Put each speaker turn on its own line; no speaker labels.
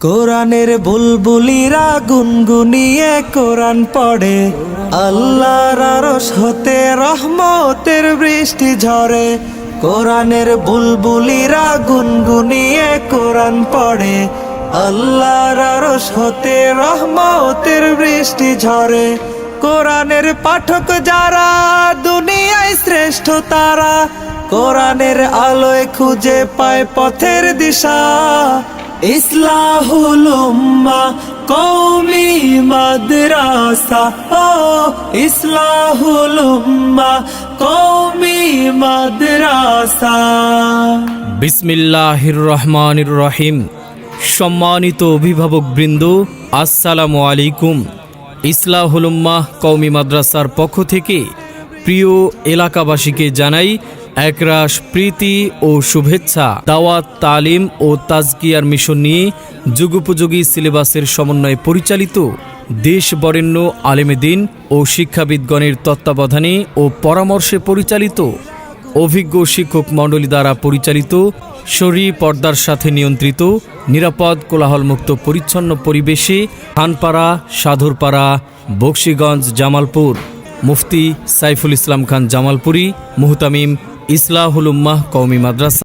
কোরআনের বুলবুলিরা গুনগুনিয়ে কোরআন পড়ে। আল্লাহর আরশ হতে রহমতের বৃষ্টি ঝরে। কোরআনের বুলবুলিরা গুনগুনিয়ে কোরআন পড়ে। আল্লাহর আরশ হতে রহমতের বৃষ্টি ঝরে। কোরআনের পাঠক যারা, দুনিয়ায় শ্রেষ্ঠ তারা। কোরআনের আলোয় খুঁজে পায় পথের দিশা। ইসলাহুল উম্মা কৌমি মাদ্রাসা, ও ইসলাহুল উম্মা কৌমি মাদ্রাসা।
বিসমিল্লাহির রহমানির রহিম। সম্মানিত অভিভাবক বৃন্দ, আসসালামু আলাইকুম। ইসলাহুলুম্মাহ কওমি মাদ্রাসার পক্ষ থেকে প্রিয় এলাকাবাসীকে জানাই একরাশ প্রীতি ও শুভেচ্ছা, দাওয়াত, তালিম ও তাজকিয়ার মিশন নিয়ে যুগোপযোগী সিলেবাসের সমন্বয়ে পরিচালিত দেশ বরেণ্য আলেমেদিন ও শিক্ষাবিদগণের তত্ত্বাবধানে ও পরামর্শে পরিচালিত অভিজ্ঞ শিক্ষক মণ্ডলী দ্বারা পরিচালিত শরী পর্দার সাথে নিয়ন্ত্রিত নিরাপদ কোলাহলমুক্ত পরিচ্ছন্ন পরিবেশে খানপাড়া, সাধুরপাড়া, বক্সিগঞ্জ, জামালপুর, মুফতি সাইফুল ইসলাম খান জামালপুরি, মুহতামিম ইসলাহুল উম্মাহ কৌমি মাদ্রাসা।